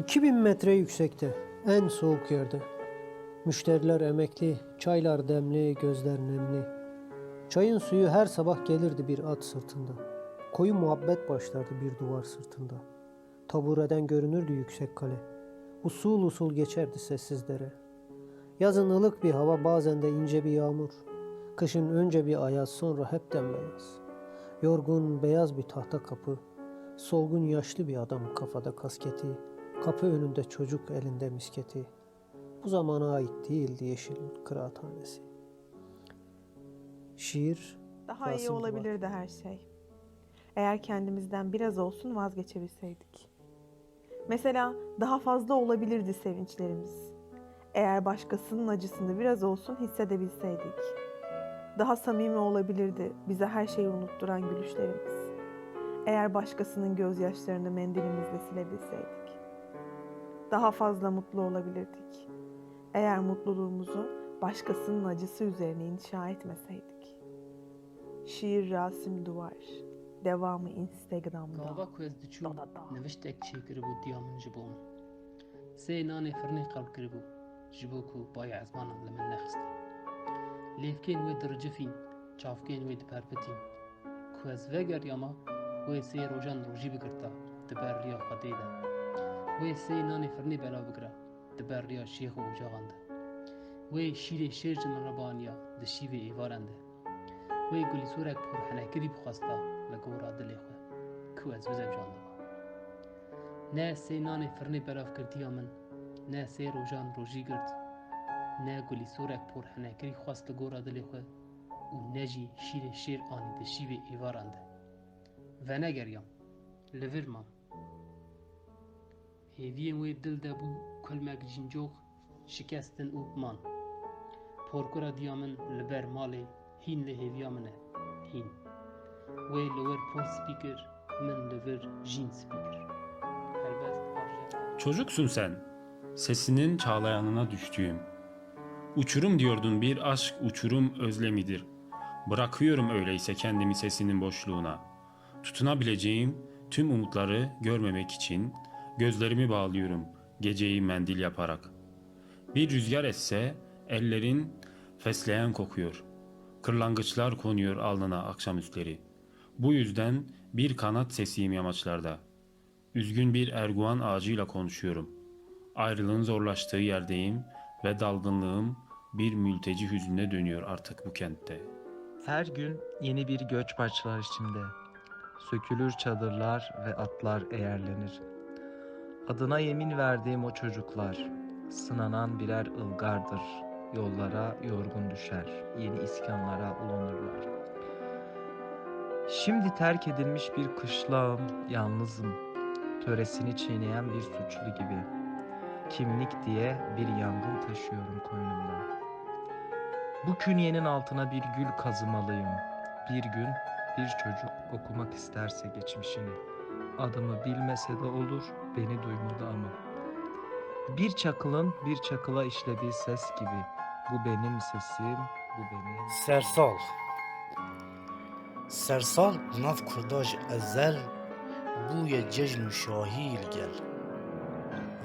2000 metre yüksekte, en soğuk yerde. Müşteriler emekli, çaylar demli, gözler nemli. Çayın suyu her sabah gelirdi bir at sırtında. Koyu muhabbet başlardı bir duvar sırtında. Tabureden görünürdü yüksek kale. Usul usul geçerdi sessiz dere. Yazın ılık bir hava bazen de ince bir yağmur. Kışın önce bir ayaz sonra hepten beyaz. Yorgun beyaz bir tahta kapı. Solgun yaşlı bir adam kafada kasketi. Kapı önünde çocuk elinde misketi. Bu zamana ait değildi yeşil kıraathanesi. Şiir Daha iyi Rasim Duvar. olabilirdi her şey. Eğer kendimizden biraz olsun vazgeçebilseydik. Mesela daha fazla olabilirdi sevinçlerimiz. Eğer başkasının acısını biraz olsun hissedebilseydik. Daha samimi olabilirdi bize her şeyi unutturan gülüşlerimiz. Eğer başkasının gözyaşlarını mendilimizle silebilseydik. Daha fazla mutlu olabilirdik. Eğer mutluluğumuzu başkasının acısı üzerine inşa etmeseydik. Şiir Rasim Duvar. Devamı Instagram'da. Gava ku ez diçûm Da, da, da. niviştek çêkiribû diya min ji bo min. Sê nanê firnê qewl kiribû ji bo ku bayê ezmanan li min nexistin. Lêvkên wê dircifîn, çavkên wê diperpitîn. Ku ez vegeriyama wê sê rojan rojî bigirta di ber riya Xwedê de. Wê sê nanê firnê belav bigire di ber riya şêx û ocaxan de. Wê şîrê şêr ji min re baniya di şîvê êvaran de. Wê gulîsorek pûrhenekirî bixwesta li gora dilê xwe. Ku ez bizevjandima. Ne sê nanê firnê belav kirtiya min, ne sê rojan rojî girt, ne gulîsorek porhenekirî xwast li gora dilê xwe û ne jî şîrê şêr anî di şîvê êvaran de. Venegeriyam, li vir mam. Hêviyên wê dil de bû kulmek jincox, şikestin û man. Porkura diya min li ber malê hîn li hêviya min e, hîn. Wê li wir por spîkir, min li vir jîn arje. Çocuksun sen, sesinin çağlayanına düştüğüm. Uçurum diyordun bir aşk uçurum özlemidir. Bırakıyorum öyleyse kendimi sesinin boşluğuna. Tutunabileceğim tüm umutları görmemek için gözlerimi bağlıyorum geceyi mendil yaparak. Bir rüzgar esse ellerin fesleğen kokuyor. Kırlangıçlar konuyor alnına akşamüstleri. Bu yüzden bir kanat sesiyim yamaçlarda.'' Üzgün bir erguvan ağacıyla konuşuyorum. Ayrılığın zorlaştığı yerdeyim ve dalgınlığım bir mülteci hüznüne dönüyor artık bu kentte. Her gün yeni bir göç başlar içimde. Sökülür çadırlar ve atlar eğerlenir. Adına yemin verdiğim o çocuklar, sınanan birer ılgardır. Yollara yorgun düşer, yeni iskanlara ulanırlar. Şimdi terk edilmiş bir kışlağım, yalnızım. Töresini çiğneyen bir suçlu gibi. Kimlik diye bir yangın taşıyorum koynumda. Bu künyenin altına bir gül kazımalıyım. Bir gün bir çocuk okumak isterse geçmişini Adımı bilmese de olur, beni duymadı ama. Bir çakılın bir çakıla işlediği ses gibi. Bu benim sesim, bu benim. سرسال سرسال ناف کرداج ازل بوی ججن و شاهی گل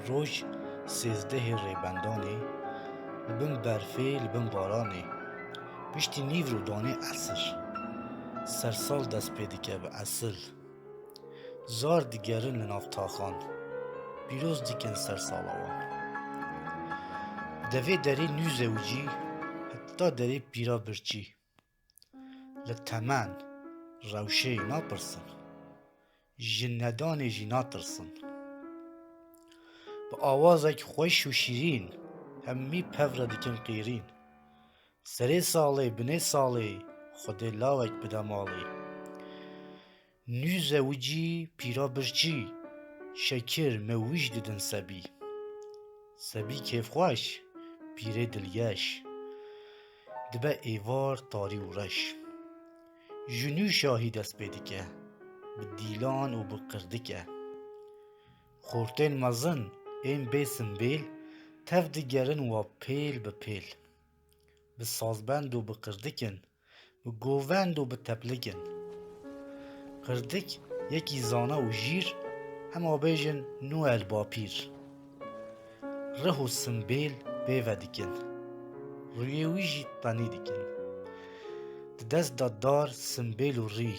روش سیزده ریبندانه لبن برفه لبن بارانه پشتی نیو رو دانه اصر سرسال دست پیدکه به اصل زار دیگری нинавтахон пирӯз дикен сарсалавон даве дари нӯзе уҷӣ ҳатто дари пира бирчӣ ли таман равшеи напирсин жи надоне жӣ натирсин ба овозак хушу ширин ҳамӣ павра дикен қирин саре соле бине соле худе лавак бидамолӣ بدماله نو زوجی پیرا برچی شکر مویج ددن سبی سبی کیف خوش پیره دلگش دبه ایوار تاری و رش جنو شاهی دست بدیکه به دیلان و به قردکه خورتین مزن این بیسم بیل تف دیگرن و پیل به پیل به سازبند و به قردکن به گووند و به تپلگن Xirdik yekî zana û jîr hema bêjin nû elbapîr. Rih û simbêl bê ve dikin. Rûyê wî jî tenê dikin. Di dest da dar simbêl û rî.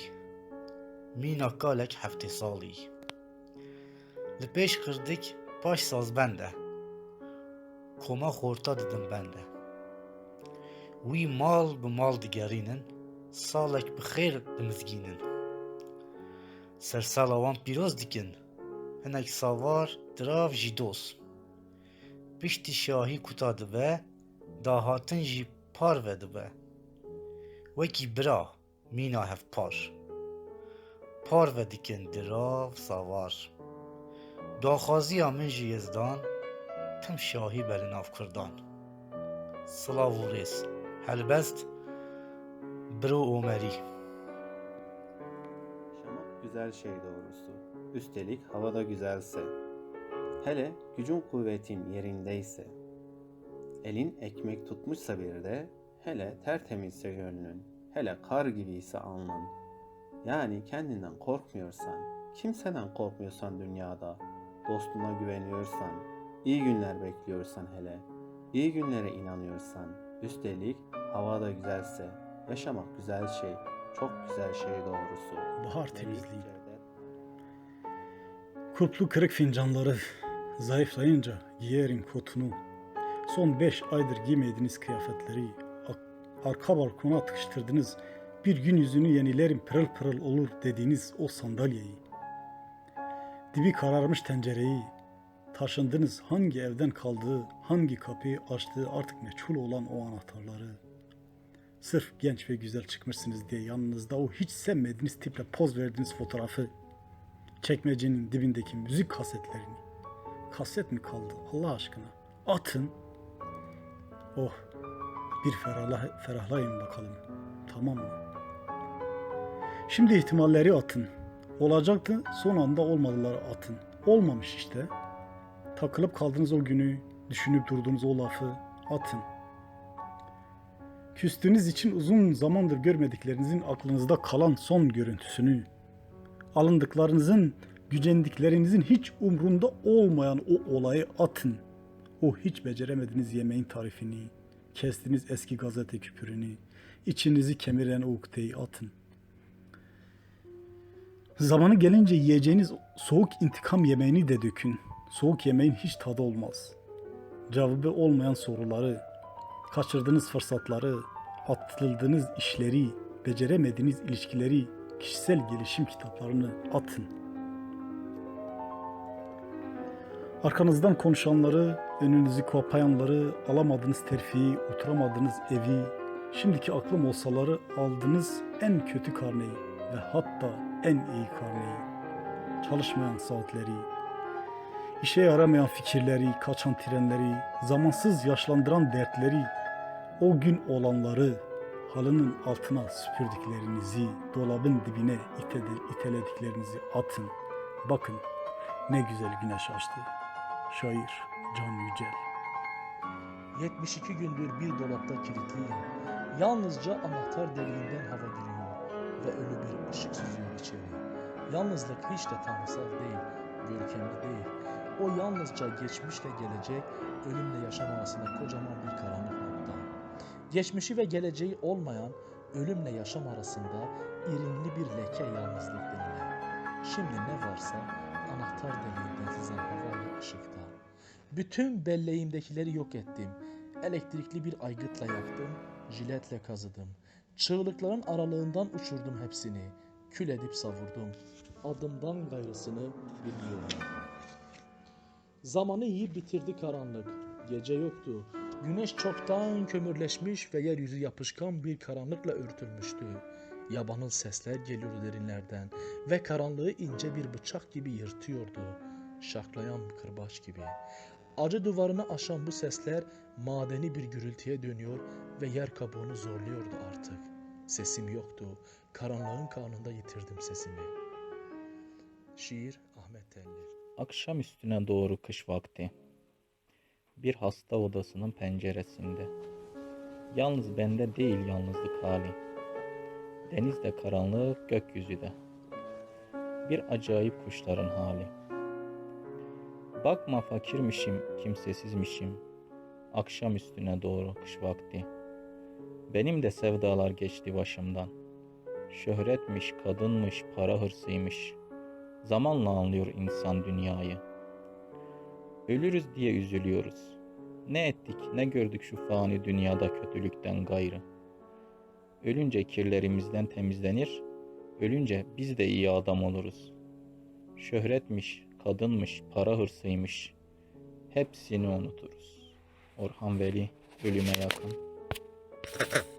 Mîna kalek heftê salî. Li pêş xirdik paş sazbend e. Koma xorta didin bend mal bi mal digerînin, salek bi. Sersala wan pîroz dikin, hinek savar dirav jî doz. Piştî şahî kuta dibe, dahatin jî par ve dibe. Wekî bira, mîna hevpar. Par ve dikin dirav savar. Daxwaziya min ji yezdan, tim şahî berî nav Kurdan. Sılav û rêz, helbest, biro Omerî. Güzel şey doğrusu. Üstelik havada güzelse. Hele gücün kuvvetin yerindeyse. Elin ekmek tutmuşsa bir de, hele tertemizse gönlün, hele kar gibiyse alnın. Yani kendinden korkmuyorsan, kimseden korkmuyorsan dünyada, dostuna güveniyorsan, iyi günler bekliyorsan hele, iyi günlere inanıyorsan, üstelik havada güzelse, yaşamak güzel şey, çok güzel şey doğrusu. Bahar temizliği. Kulplu kırık fincanları zayıflayınca giyerim kotunu. Son beş aydır giymediğiniz kıyafetleri arka balkona tıkıştırdınız. Bir gün yüzünü yenilerim pırıl pırıl olur dediğiniz o sandalyeyi. Dibi kararmış tencereyi, taşındınız hangi evden kaldığı, hangi kapıyı açtığı artık meçhul olan o anahtarları. Sırf genç ve güzel çıkmışsınız diye yanınızda o hiç sevmediğiniz tiple poz verdiğiniz fotoğrafı çekmecenin dibindeki müzik kasetlerini. Kaset mi kaldı Allah aşkına? Atın. Oh bir ferahla, ferahlayın bakalım. Tamam mı? Şimdi ihtimalleri atın. Olacaktı son anda olmadıları atın. Olmamış işte. Takılıp kaldığınız o günü, düşünüp durduğunuz o lafı atın. Küstüğünüz için uzun zamandır görmediklerinizin aklınızda kalan son görüntüsünü, alındıklarınızın, gücendiklerinizin hiç umrunda olmayan o olayı atın. O hiç beceremediğiniz yemeğin tarifini, kestiğiniz eski gazete küpürünü, içinizi kemiren o ukdeyi atın. Zamanı gelince yiyeceğiniz soğuk intikam yemeğini de dökün. Soğuk yemeğin hiç tadı olmaz. Cevabı olmayan soruları, kaçırdığınız fırsatları, atıldığınız işleri, beceremediğiniz ilişkileri, kişisel gelişim kitaplarını atın. Arkanızdan konuşanları, önünüzü kapayanları, alamadığınız terfiyi, oturamadığınız evi, şimdiki aklım olsaları aldığınız en kötü karneyi ve hatta en iyi karneyi, çalışmayan saatleri, işe yaramayan fikirleri, kaçan trenleri, zamansız yaşlandıran dertleri, o gün olanları, halının altına süpürdüklerinizi, dolabın dibine itelediklerinizi atın. Bakın ne güzel güneş açtı. Şair Can Yücel. 72 gündür bir dolapta kilitliyim. Yalnızca anahtar deliğinden hava giriyor ve ölü bir ışık süzüyor içeri. Yalnızlık hiç de tanrısal değil, görkemli değil. O yalnızca geçmişle gelecek, ölümle yaşam arasında kocaman bir karanlık nokta. Geçmişi ve geleceği olmayan, ölümle yaşam arasında irinli bir leke yalnızlık denilen. Şimdi ne varsa anahtar deliğinden sızan hava ve ışıkta. Bütün belleğimdekileri yok ettim. Elektrikli bir aygıtla yaktım, jiletle kazıdım. Çığlıkların aralığından uçurdum hepsini. Kül edip savurdum. Adımdan gayrısını bilmiyorum. Zamanı yiyip bitirdi karanlık. Gece yoktu. Güneş çoktan kömürleşmiş ve yeryüzü yapışkan bir karanlıkla örtülmüştü. Yabanıl sesler geliyordu derinlerden ve karanlığı ince bir bıçak gibi yırtıyordu. Şaklayan bir kırbaç gibi. Acı duvarını aşan bu sesler madeni bir gürültüye dönüyor ve yer kabuğunu zorluyordu artık. Sesim yoktu. Karanlığın kanında yitirdim sesimi. Şiir Ahmet Telli Akşam üstüne doğru kış vakti. Bir hasta odasının penceresinde. Yalnız bende değil yalnızlık hali. Denizde karanlık, gökyüzü de. Bir acayip kuşların hali. Bakma fakirmişim, kimsesizmişim. Akşam üstüne doğru kış vakti. Benim de sevdalar geçti başımdan. Şöhretmiş, kadınmış, para hırsıymış. Zamanla anlıyor insan dünyayı. Ölürüz diye üzülüyoruz. Ne ettik, ne gördük şu fani dünyada kötülükten gayrı. Ölünce kirlerimizden temizlenir, ölünce biz de iyi adam oluruz. Şöhretmiş, kadınmış, para hırsıymış. Hepsini unuturuz. Orhan Veli ölüme yakın.